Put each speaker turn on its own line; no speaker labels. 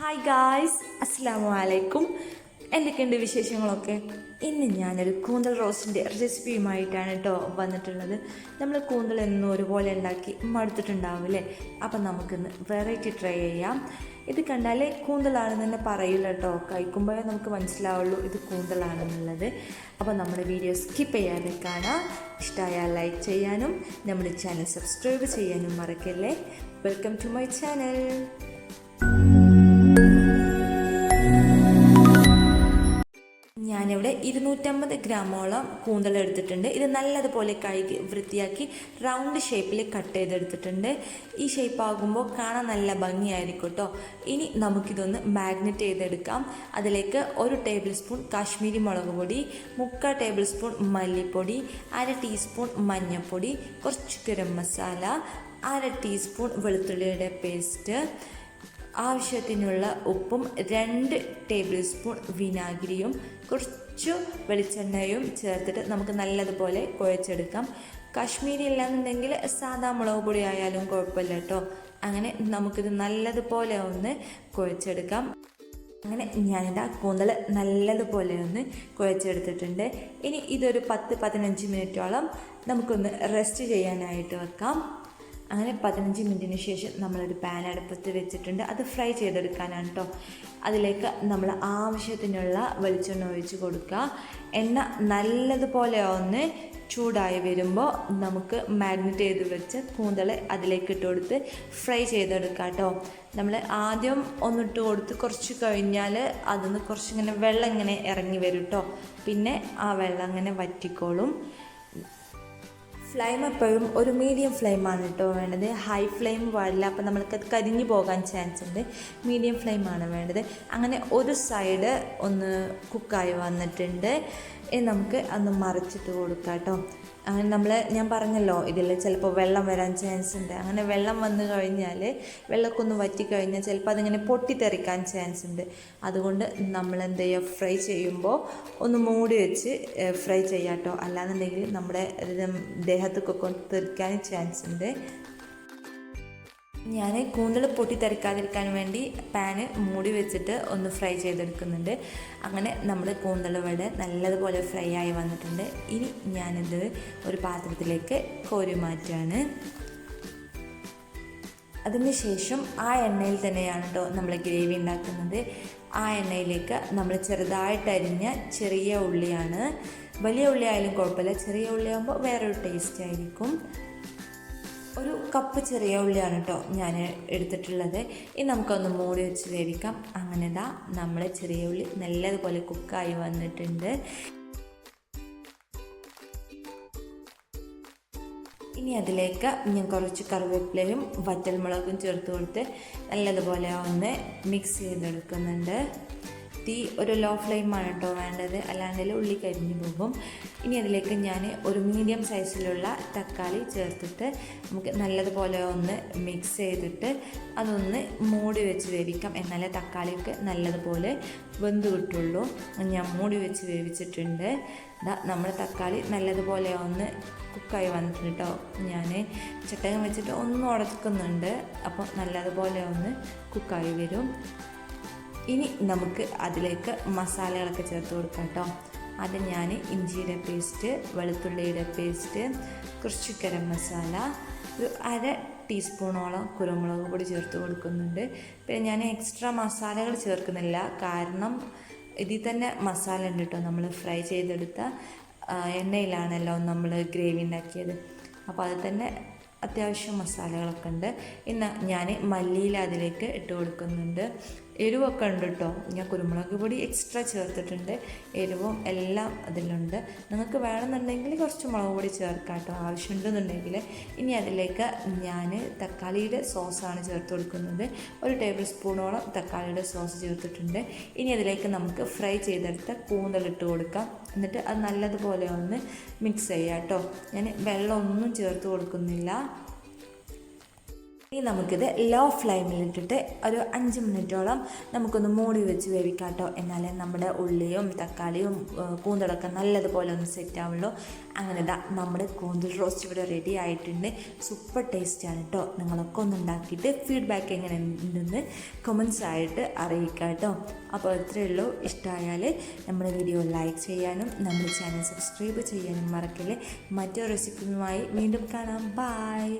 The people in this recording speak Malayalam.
ഹായ് ഗായ്സ് അസ്സാമു അലൈക്കും എന്തൊക്കെയുണ്ട് വിശേഷങ്ങളൊക്കെ? ഇന്ന് ഞാനൊരു കൂന്തൽ റോസ്റ്റിന്റെ റെസിപ്പിയുമായിട്ടാണ് കേട്ടോ വന്നിട്ടുള്ളത്. നമ്മൾ കൂന്തൽ എന്നും ഒരുപോലെ ഉണ്ടാക്കി മടുത്തിട്ടുണ്ടാവില്ലേ അപ്പം നമുക്കിന്ന് വെറൈറ്റി ട്രൈ ചെയ്യാം. ഇത് കണ്ടാൽ കൂന്തലാണെന്ന് തന്നെ പറയില്ല കേട്ടോ കഴിക്കുമ്പോഴേ നമുക്ക് മനസ്സിലാവുള്ളൂ ഇത് കൂന്തലാണെന്നുള്ളത്. അപ്പോൾ നമ്മുടെ വീഡിയോ സ്കിപ്പ് ചെയ്യാതെ കാണാം. ഇഷ്ടമായാൽ ലൈക്ക് ചെയ്യാനും നമ്മുടെ ചാനൽ സബ്സ്ക്രൈബ് ചെയ്യാനും മറക്കല്ലേ? വെൽക്കം ടു മൈ ചാനൽ ഇരുന്നൂറ്റമ്പത് ഗ്രാമോളം കൂന്തൽ എടുത്തിട്ടുണ്ട് ഇത് നല്ലതുപോലെ കഴുകി വൃത്തിയാക്കി റൗണ്ട് ഷേപ്പിൽ കട്ട് ചെയ്തെടുത്തിട്ടുണ്ട്. ഈ ഷേപ്പ് ആകുമ്പോൾ കാണാൻ നല്ല ഭംഗിയായിരിക്കും കേട്ടോ ഇനി നമുക്കിതൊന്ന് മാഗ്നറ്റ് ചെയ്തെടുക്കാം. അതിലേക്ക് ഒരു ടേബിൾ സ്പൂൺ കാശ്മീരി മുളക് പൊടി മുക്കാൽ ടേബിൾ സ്പൂൺ മല്ലിപ്പൊടി അര ടീസ്പൂൺ മഞ്ഞൾപ്പൊടി കുറച്ച് ഗരം മസാല അര ടീസ്പൂൺ വെളുത്തുള്ളിയുടെ പേസ്റ്റ് ആവശ്യത്തിനുള്ള ഉപ്പും രണ്ട് ടേബിൾ സ്പൂൺ വിനാഗിരിയും കുറച്ച് വെളിച്ചെണ്ണയും ചേർത്തിട്ട് നമുക്ക് നല്ലതുപോലെ കുഴച്ചെടുക്കാം. കാശ്മീരി ഇല്ലാന്നുണ്ടെങ്കിൽ സാധാ മുളക് പൊടി ആയാലും കുഴപ്പമില്ല കേട്ടോ. അങ്ങനെ നമുക്കിത് നല്ലതുപോലെ ഒന്ന് കുഴച്ചെടുക്കാം. അങ്ങനെ ഞാനിതാ കൂന്തൽ നല്ലതുപോലെ ഒന്ന് കുഴച്ചെടുത്തിട്ടുണ്ട്. ഇനി ഇതൊരു പത്ത് പതിനഞ്ച് മിനിറ്റോളം നമുക്കൊന്ന് റെസ്റ്റ് ചെയ്യാനായിട്ട് വെക്കാം. അങ്ങനെ പതിനഞ്ച് മിനിറ്റിന് ശേഷം നമ്മളൊരു പാൻ അടുപ്പത്ത് വെച്ചിട്ടുണ്ട്. അത് ഫ്രൈ ചെയ്തെടുക്കാനാണ് കേട്ടോ അതിലേക്ക് നമ്മൾ ആവശ്യത്തിനുള്ള വെളിച്ചെണ്ണ ഒഴിച്ച് കൊടുക്കുക. എണ്ണ നല്ലതുപോലെ ഒന്ന് ചൂടായി വരുമ്പോൾ നമുക്ക് മാഗ്നറ്റ് ചെയ്ത് വെച്ച് കൂന്തൽ അതിലേക്ക് ഇട്ട് കൊടുത്ത് ഫ്രൈ ചെയ്തെടുക്കാം കേട്ടോ നമ്മൾ ആദ്യം ഒന്നിട്ട് കൊടുത്ത് കുറച്ച് കഴിഞ്ഞാൽ അതിന്ന് കുറച്ചിങ്ങനെ വെള്ളം ഇങ്ങനെ ഇറങ്ങി വരും കേട്ടോ പിന്നെ ആ വെള്ളം അങ്ങനെ വറ്റിക്കോളും. ഫ്ലെയിം എപ്പോഴും ഒരു മീഡിയം ഫ്ലെയിം ആണ് കേട്ടോ വേണ്ടത്. ഹൈ ഫ്ലെയിം പാടില്ല അപ്പോൾ നമ്മൾക്ക് കരിഞ്ഞു പോകാൻ ചാൻസ് ഉണ്ട്. മീഡിയം ഫ്ലെയിം ആണ് വേണ്ടത്. അങ്ങനെ ഒരു സൈഡ് ഒന്ന് കുക്കായി വന്നിട്ടുണ്ട്. നമുക്ക് അന്ന് മറിച്ചിട്ട് കൊടുക്കാം കേട്ടോ. അങ്ങനെ നമ്മൾ ഞാൻ പറഞ്ഞല്ലോ ഇതിൽ ചിലപ്പോൾ വെള്ളം വരാൻ ചാൻസ് ഉണ്ട്. അങ്ങനെ വെള്ളം വന്നു കഴിഞ്ഞാൽ വെള്ളമൊക്കെ ഒന്ന് വറ്റിക്കഴിഞ്ഞാൽ ചിലപ്പോൾ അതിങ്ങനെ പൊട്ടിത്തെറിക്കാൻ ചാൻസ് ഉണ്ട്. അതുകൊണ്ട് നമ്മൾ എന്ത് ചെയ്യുക ഫ്രൈ ചെയ്യുമ്പോൾ ഒന്ന് മൂടി വെച്ച് ഫ്രൈ ചെയ്യാം കേട്ടോ. അല്ലാന്നുണ്ടെങ്കിൽ നമ്മുടെ ദേഹത്തൊക്കെ കൊണ്ട് തെറിക്കാൻ ചാൻസ് ഉണ്ട്. ഞാൻ കൂന്തൾ പൊട്ടി തെറിക്കാതിരിക്കാൻ വേണ്ടി പാന് മൂടി വെച്ചിട്ട് ഒന്ന് ഫ്രൈ ചെയ്തെടുക്കുന്നുണ്ട്. അങ്ങനെ നമ്മൾ കൂന്തൾ ഇവിടെ നല്ലതുപോലെ ഫ്രൈ ആയി വന്നിട്ടുണ്ട്. ഇനി ഞാനിത് ഒരു പാത്രത്തിലേക്ക് കോരി മാറ്റുകയാണ് അതിന് ശേഷം ആ എണ്ണയിൽ തന്നെയാണ് കേട്ടോ നമ്മൾ ഗ്രേവി ഉണ്ടാക്കുന്നത്. ആ എണ്ണയിലേക്ക് നമ്മൾ ചെറുതായിട്ട് അരിഞ്ഞ ചെറിയ ഉള്ളിയാണ് വലിയ ഉള്ളി ആയാലും കുഴപ്പമില്ല. ചെറിയ ഉള്ളിയാകുമ്പോൾ വേറൊരു ടേസ്റ്റ് ആയിരിക്കും. ഒരു കപ്പ് ചെറിയ ഉള്ളിയാണ് കേട്ടോ ഞാൻ എടുത്തിട്ടുള്ളത്. ഇനി നമുക്കൊന്ന് മൂടി വെച്ച് വേവിക്കാം. അങ്ങനെ ദാ നമ്മുടെ ചെറിയ ഉള്ളി നല്ലതുപോലെ കുക്കായി വന്നിട്ടുണ്ട്. ഇനി അതിലേക്ക് ഞാൻ കുറച്ച് കറിവേപ്പിലയും വറ്റൽമുളകും ചേർത്ത് കൊടുത്ത് നല്ലതുപോലെ ഒന്ന് മിക്സ് ചെയ്തെടുക്കുന്നുണ്ട്. തീ ഒരു ലോ ഫ്ലെയിമാണ് കേട്ടോ വേണ്ടത്. അല്ലാണ്ടെങ്കിൽ ഉള്ളി കരിഞ്ഞു പോകും. ഇനി അതിലേക്ക് ഞാൻ ഒരു മീഡിയം സൈസിലുള്ള തക്കാളി ചേർത്തിട്ട് നമുക്ക് നല്ലതുപോലെ ഒന്ന് മിക്സ് ചെയ്തിട്ട് അതൊന്ന് മൂടി വെച്ച് വേവിക്കാം. എന്നാലേ തക്കാളിയൊക്കെ നല്ലതുപോലെ വെന്ത് കിട്ടുള്ളൂ. ഞാൻ മൂടി വെച്ച് വേവിച്ചിട്ടുണ്ട്. ഇതാ നമ്മുടെ തക്കാളി നല്ലതുപോലെ ഒന്ന് കുക്കായി വന്നിട്ടുണ്ട് കേട്ടോ. ഞാൻ ചട്ടകം വെച്ചിട്ട് ഒന്ന് ഉടക്കുന്നുണ്ട്. അപ്പോൾ നല്ലതുപോലെ ഒന്ന് കുക്കായി വരും. ഇനി നമുക്ക് അതിലേക്ക് മസാലകളൊക്കെ ചേർത്ത് കൊടുക്കാം കേട്ടോ. അത് ഞാൻ ഇഞ്ചിയുടെ പേസ്റ്റ് വെളുത്തുള്ളിയുടെ പേസ്റ്റ് കുറച്ച് ഗരം മസാല ഒരു അര ടീസ്പൂണോളം കുരുമുളക് പൊടി ചേർത്ത് കൊടുക്കുന്നുണ്ട്. പിന്നെ ഞാൻ എക്സ്ട്രാ മസാലകൾ ചേർക്കുന്നില്ല. കാരണം ഇതിൽ തന്നെ മസാല ഉണ്ട് കേട്ടോ. നമ്മൾ ഫ്രൈ ചെയ്തെടുത്ത എണ്ണയിലാണല്ലോ നമ്മൾ ഗ്രേവി ഉണ്ടാക്കിയത്. അപ്പോൾ അത് തന്നെ അത്യാവശ്യം മസാലകളൊക്കെ ഉണ്ട്. ഇന്ന് ഞാൻ മല്ലിയില അതിലേക്ക് ഇട്ട് കൊടുക്കുന്നുണ്ട്. എരിവൊക്കെ ഉണ്ട് കേട്ടോ ഞാൻ കുരുമുളക് പൊടി എക്സ്ട്രാ ചേർത്തിട്ടുണ്ട്. എരിവും എല്ലാം അതിലുണ്ട്. നിങ്ങൾക്ക് വേണമെന്നുണ്ടെങ്കിൽ കുറച്ച് മുളക് പൊടി ചേർക്കാം കേട്ടോ ആവശ്യമുണ്ടെന്നുണ്ടെങ്കിൽ ഇനി അതിലേക്ക് ഞാൻ തക്കാളിയുടെ സോസാണ് ചേർത്ത് കൊടുക്കുന്നത്. ഒരു ടേബിൾ സ്പൂണോളം തക്കാളിയുടെ സോസ് ചേർത്തിട്ടുണ്ട്. ഇനി അതിലേക്ക് നമുക്ക് ഫ്രൈ ചെയ്തെടുത്ത കൂന്തലിട്ട് കൊടുക്കാം. എന്നിട്ട് അത് നല്ലതുപോലെ ഒന്ന് മിക്സ് ചെയ്യാം കേട്ടോ ഞാൻ വെള്ളമൊന്നും ചേർത്ത് കൊടുക്കുന്നില്ല. ഇനി നമുക്കിത് ലോ ഫ്ലെയിമിലിട്ടിട്ട് ഒരു അഞ്ച് മിനിറ്റോളം നമുക്കൊന്ന് മൂടി വെച്ച് വേവിക്കാം കേട്ടോ എന്നാലേ നമ്മുടെ ഉള്ളിയും തക്കാളിയും കൂന്തളൊക്കെ നല്ലതുപോലെ ഒന്ന് സെറ്റ് ആവുള്ളൂ. അങ്ങനെ ഇതാ നമ്മുടെ കൂന്തൽ റോസ്റ്റ് ഇവിടെ റെഡി ആയിട്ടുണ്ട്. സൂപ്പർ ടേസ്റ്റാണ് കേട്ടോ നിങ്ങളൊക്കെ ഒന്ന് ഉണ്ടാക്കിയിട്ട് ഫീഡ്ബാക്ക് എങ്ങനെ ഉണ്ടെന്ന് കമൻസ് ആയിട്ട് അറിയിക്കുക കേട്ടോ അപ്പോൾ ഇത്രയേ ഉള്ളൂ. ഇഷ്ടമായാൽ നമ്മുടെ വീഡിയോ ലൈക്ക് ചെയ്യാനും നമ്മുടെ ചാനൽ സബ്സ്ക്രൈബ് ചെയ്യാനും മറക്കല്ലേ. മറ്റൊരു റെസിപ്പിയുമായി വീണ്ടും കാണാം. ബായ്